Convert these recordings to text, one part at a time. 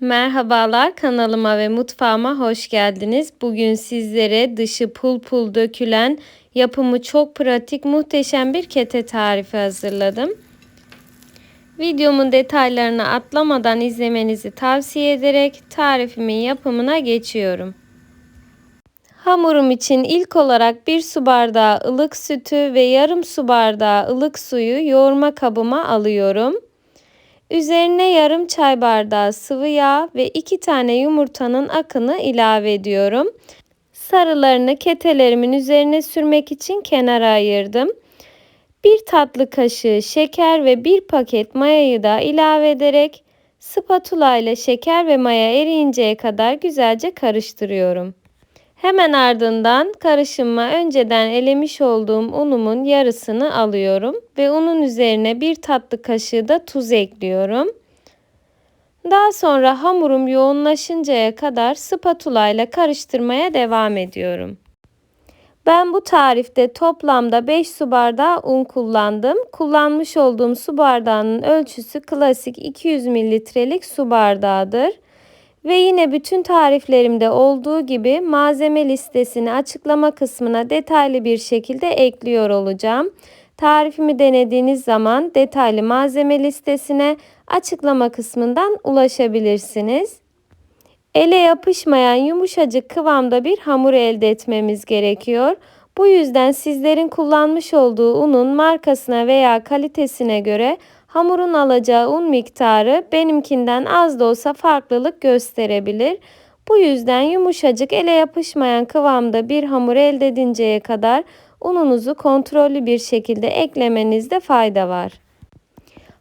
Merhabalar kanalıma ve mutfağıma hoş geldiniz. Bugün sizlere dışı pul pul dökülen yapımı çok pratik muhteşem bir kete tarifi hazırladım. Videomun detaylarını atlamadan izlemenizi tavsiye ederek tarifimin yapımına geçiyorum. Hamurum için ilk olarak bir su bardağı ılık sütü ve yarım su bardağı ılık suyu yoğurma kabıma alıyorum. Üzerine yarım çay bardağı sıvı yağ ve iki tane yumurtanın akını ilave ediyorum. Sarılarını ketelerimin üzerine sürmek için kenara ayırdım. Bir tatlı kaşığı şeker ve bir paket mayayı da ilave ederek spatula ile şeker ve maya eriyinceye kadar güzelce karıştırıyorum. Hemen ardından karışıma önceden elemiş olduğum unumun yarısını alıyorum ve unun üzerine bir tatlı kaşığı da tuz ekliyorum. Daha sonra hamurum yoğunlaşıncaya kadar spatula ile karıştırmaya devam ediyorum. Ben bu tarifte toplamda 5 su bardağı un kullandım. Kullanmış olduğum su bardağının ölçüsü klasik 200 mililitrelik su bardağıdır. Ve yine bütün tariflerimde olduğu gibi malzeme listesini açıklama kısmına detaylı bir şekilde ekliyor olacağım. Tarifimi denediğiniz zaman detaylı malzeme listesine açıklama kısmından ulaşabilirsiniz. Ele yapışmayan yumuşacık kıvamda bir hamur elde etmemiz gerekiyor. Bu yüzden sizlerin kullanmış olduğu unun markasına veya kalitesine göre Hamurun alacağı un miktarı benimkinden az da olsa farklılık gösterebilir. Bu yüzden yumuşacık ele yapışmayan kıvamda bir hamur elde edinceye kadar ununuzu kontrollü bir şekilde eklemenizde fayda var.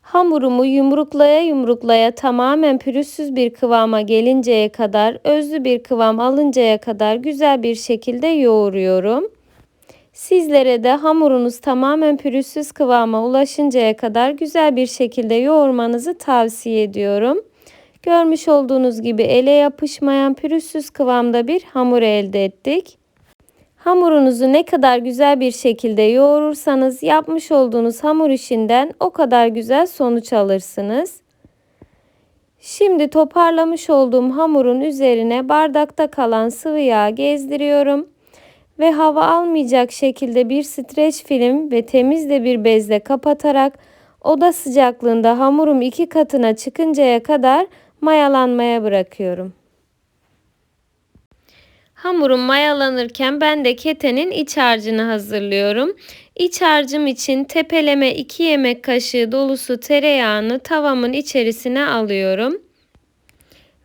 Hamurumu yumruklaya yumruklaya tamamen pürüzsüz bir kıvama gelinceye kadar, özlü bir kıvam alıncaya kadar güzel bir şekilde yoğuruyorum. Sizlere de hamurunuz tamamen pürüzsüz kıvama ulaşıncaya kadar güzel bir şekilde yoğurmanızı tavsiye ediyorum. Görmüş olduğunuz gibi ele yapışmayan pürüzsüz kıvamda bir hamur elde ettik. Hamurunuzu ne kadar güzel bir şekilde yoğurursanız yapmış olduğunuz hamur işinden o kadar güzel sonuç alırsınız. Şimdi toparlamış olduğum hamurun üzerine bardakta kalan sıvı yağ gezdiriyorum ve hava almayacak şekilde bir streç film ve temiz de bir bezle kapatarak oda sıcaklığında hamurum iki katına çıkıncaya kadar mayalanmaya bırakıyorum. Hamurum mayalanırken ben de ketenin iç harcını hazırlıyorum. İç harcım için tepeleme 2 yemek kaşığı dolusu tereyağını tavamın içerisine alıyorum.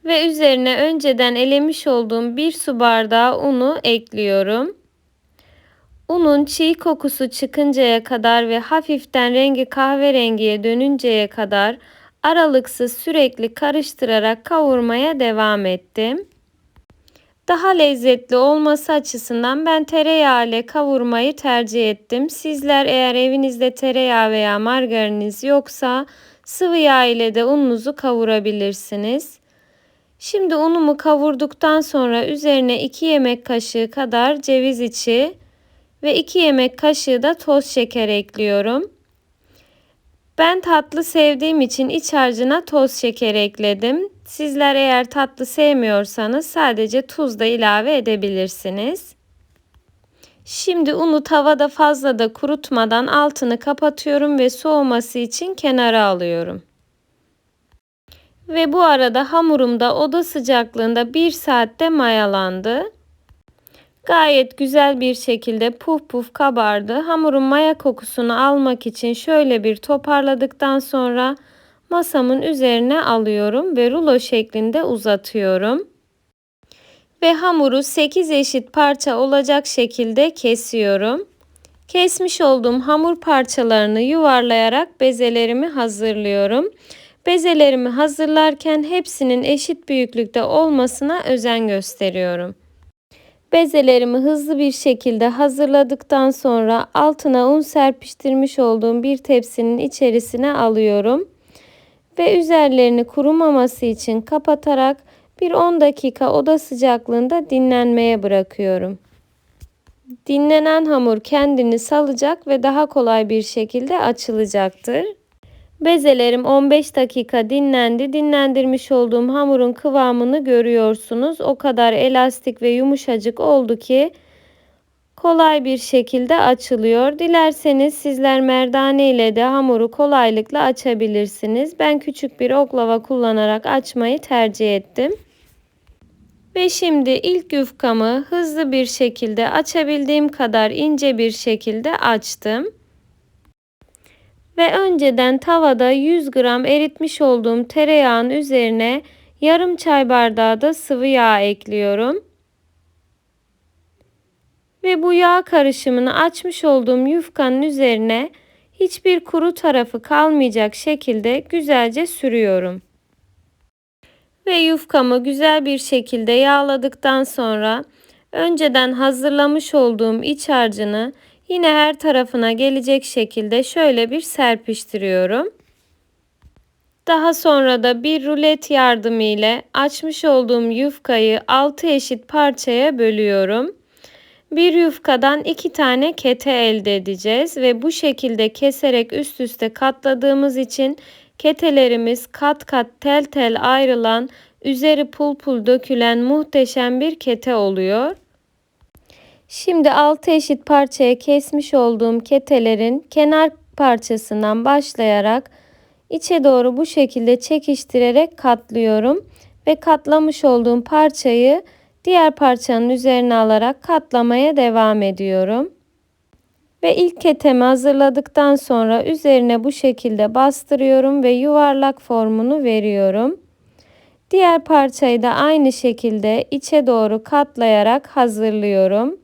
Ve üzerine önceden elemiş olduğum bir su bardağı unu ekliyorum. Unun çiğ kokusu çıkıncaya kadar ve hafiften rengi kahverengiye dönünceye kadar aralıksız sürekli karıştırarak kavurmaya devam ettim. Daha lezzetli olması açısından ben tereyağı ile kavurmayı tercih ettim. Sizler eğer evinizde tereyağı veya margariniz yoksa sıvı yağ ile de ununuzu kavurabilirsiniz. Şimdi unumu kavurduktan sonra üzerine 2 yemek kaşığı kadar ceviz içi ve 2 yemek kaşığı da toz şeker ekliyorum. Ben tatlı sevdiğim için iç harcına toz şeker ekledim. Sizler eğer tatlı sevmiyorsanız sadece tuz da ilave edebilirsiniz. Şimdi unu tavada fazla da kurutmadan altını kapatıyorum ve soğuması için kenara alıyorum. Ve bu arada hamurum da oda sıcaklığında 1 saatte mayalandı. Gayet güzel bir şekilde puf puf kabardı. Hamurun maya kokusunu almak için şöyle bir toparladıktan sonra masamın üzerine alıyorum ve rulo şeklinde uzatıyorum. Ve hamuru 8 eşit parça olacak şekilde kesiyorum. Kesmiş olduğum hamur parçalarını yuvarlayarak bezelerimi hazırlıyorum. Bezelerimi hazırlarken hepsinin eşit büyüklükte olmasına özen gösteriyorum. Bezelerimi hızlı bir şekilde hazırladıktan sonra altına un serpiştirmiş olduğum bir tepsinin içerisine alıyorum. Ve üzerlerini kurumaması için kapatarak bir 10 dakika oda sıcaklığında dinlenmeye bırakıyorum. Dinlenen hamur kendini salacak ve daha kolay bir şekilde açılacaktır. Bezelerim 15 dakika dinlendi. Dinlendirmiş olduğum hamurun kıvamını görüyorsunuz. O kadar elastik ve yumuşacık oldu ki kolay bir şekilde açılıyor. Dilerseniz sizler merdane ile de hamuru kolaylıkla açabilirsiniz. Ben küçük bir oklava kullanarak açmayı tercih ettim. Ve şimdi ilk yufkamı hızlı bir şekilde açabildiğim kadar ince bir şekilde açtım. Ve önceden tavada 100 gram eritmiş olduğum tereyağın üzerine yarım çay bardağı da sıvı yağ ekliyorum. Ve bu yağ karışımını açmış olduğum yufkanın üzerine hiçbir kuru tarafı kalmayacak şekilde güzelce sürüyorum. Ve yufkamı güzel bir şekilde yağladıktan sonra önceden hazırlamış olduğum iç harcını yine her tarafına gelecek şekilde şöyle bir serpiştiriyorum. Daha sonra da bir rulet yardımı ile açmış olduğum yufkayı 6 eşit parçaya bölüyorum. Bir yufkadan iki tane kete elde edeceğiz ve bu şekilde keserek üst üste katladığımız için ketelerimiz kat kat tel tel ayrılan, üzeri pul pul dökülen muhteşem bir kete oluyor. Şimdi 6 eşit parçaya kesmiş olduğum ketelerin kenar parçasından başlayarak içe doğru bu şekilde çekiştirerek katlıyorum ve katlamış olduğum parçayı diğer parçanın üzerine alarak katlamaya devam ediyorum. Ve ilk ketemi hazırladıktan sonra üzerine bu şekilde bastırıyorum ve yuvarlak formunu veriyorum. Diğer parçayı da aynı şekilde içe doğru katlayarak hazırlıyorum.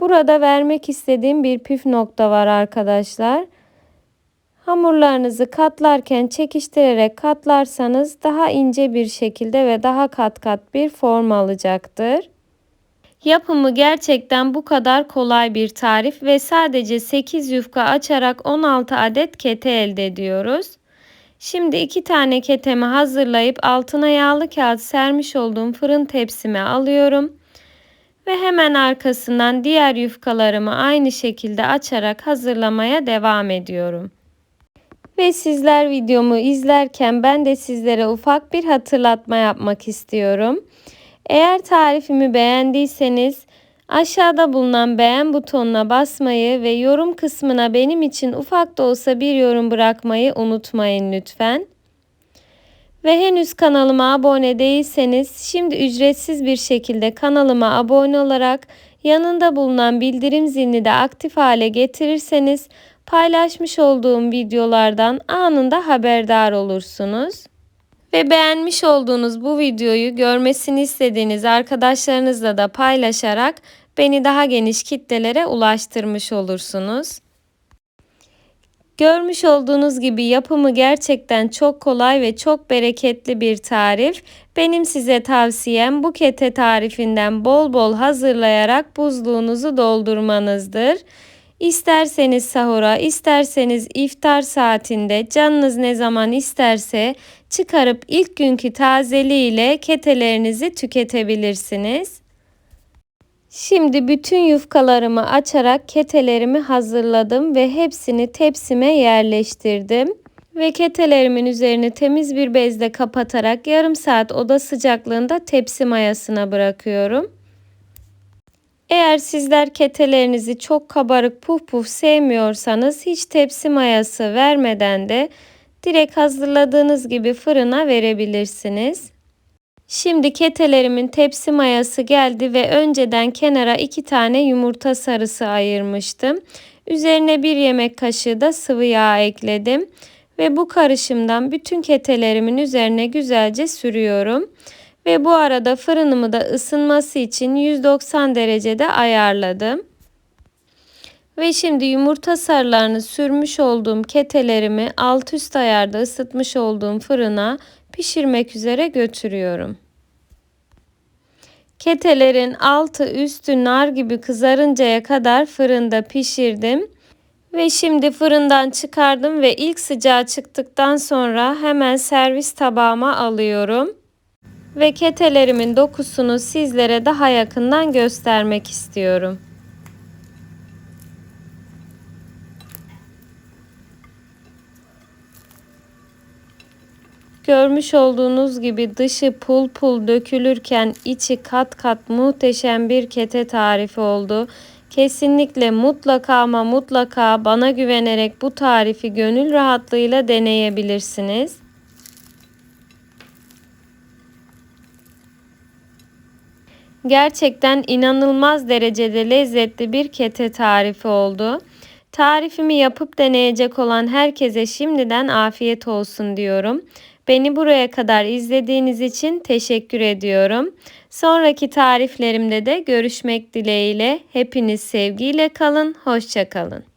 Burada vermek istediğim bir püf nokta var arkadaşlar. Hamurlarınızı katlarken çekiştirerek katlarsanız daha ince bir şekilde ve daha kat kat bir form alacaktır. Yapımı gerçekten bu kadar kolay bir tarif ve sadece 8 yufka açarak 16 adet kete elde ediyoruz. Şimdi iki tane ketemi hazırlayıp altına yağlı kağıt sermiş olduğum fırın tepsime alıyorum. Ve hemen arkasından diğer yufkalarımı aynı şekilde açarak hazırlamaya devam ediyorum. Ve sizler videomu izlerken ben de sizlere ufak bir hatırlatma yapmak istiyorum. Eğer tarifimi beğendiyseniz aşağıda bulunan beğen butonuna basmayı ve yorum kısmına benim için ufak da olsa bir yorum bırakmayı unutmayın lütfen. Ve henüz kanalıma abone değilseniz şimdi ücretsiz bir şekilde kanalıma abone olarak yanında bulunan bildirim zilini de aktif hale getirirseniz paylaşmış olduğum videolardan anında haberdar olursunuz. Ve beğenmiş olduğunuz bu videoyu görmesini istediğiniz arkadaşlarınızla da paylaşarak beni daha geniş kitlelere ulaştırmış olursunuz. Görmüş olduğunuz gibi yapımı gerçekten çok kolay ve çok bereketli bir tarif. Benim size tavsiyem bu kete tarifinden bol bol hazırlayarak buzluğunuzu doldurmanızdır. İsterseniz sahura, isterseniz iftar saatinde canınız ne zaman isterse çıkarıp ilk günkü tazeliğiyle ketelerinizi tüketebilirsiniz. Şimdi bütün yufkalarımı açarak ketelerimi hazırladım ve hepsini tepsime yerleştirdim. Ve ketelerimin üzerini temiz bir bezle kapatarak yarım saat oda sıcaklığında tepsi mayasına bırakıyorum. Eğer sizler ketelerinizi çok kabarık puf puf sevmiyorsanız hiç tepsi mayası vermeden de direkt hazırladığınız gibi fırına verebilirsiniz. Şimdi ketelerimin tepsi mayası geldi ve önceden kenara iki tane yumurta sarısı ayırmıştım. Üzerine bir yemek kaşığı da sıvı yağ ekledim ve bu karışımdan bütün ketelerimin üzerine güzelce sürüyorum. Ve bu arada fırınımı da ısınması için 190 derecede ayarladım. Ve şimdi yumurta sarılarını sürmüş olduğum ketelerimi alt üst ayarda ısıtmış olduğum fırına pişirmek üzere götürüyorum. Ketelerin altı üstü nar gibi kızarıncaya kadar fırında pişirdim. Ve şimdi fırından çıkardım ve ilk sıcağı çıktıktan sonra hemen servis tabağıma alıyorum. Ve ketelerimin dokusunu sizlere daha yakından göstermek istiyorum. Görmüş olduğunuz gibi dışı pul pul dökülürken içi kat kat muhteşem bir kete tarifi oldu. Kesinlikle mutlaka ama mutlaka bana güvenerek bu tarifi gönül rahatlığıyla deneyebilirsiniz. Gerçekten inanılmaz derecede lezzetli bir kete tarifi oldu. Tarifimi yapıp deneyecek olan herkese şimdiden afiyet olsun diyorum. Beni buraya kadar izlediğiniz için teşekkür ediyorum. Sonraki tariflerimde de görüşmek dileğiyle. Hepiniz sevgiyle kalın, hoşça kalın.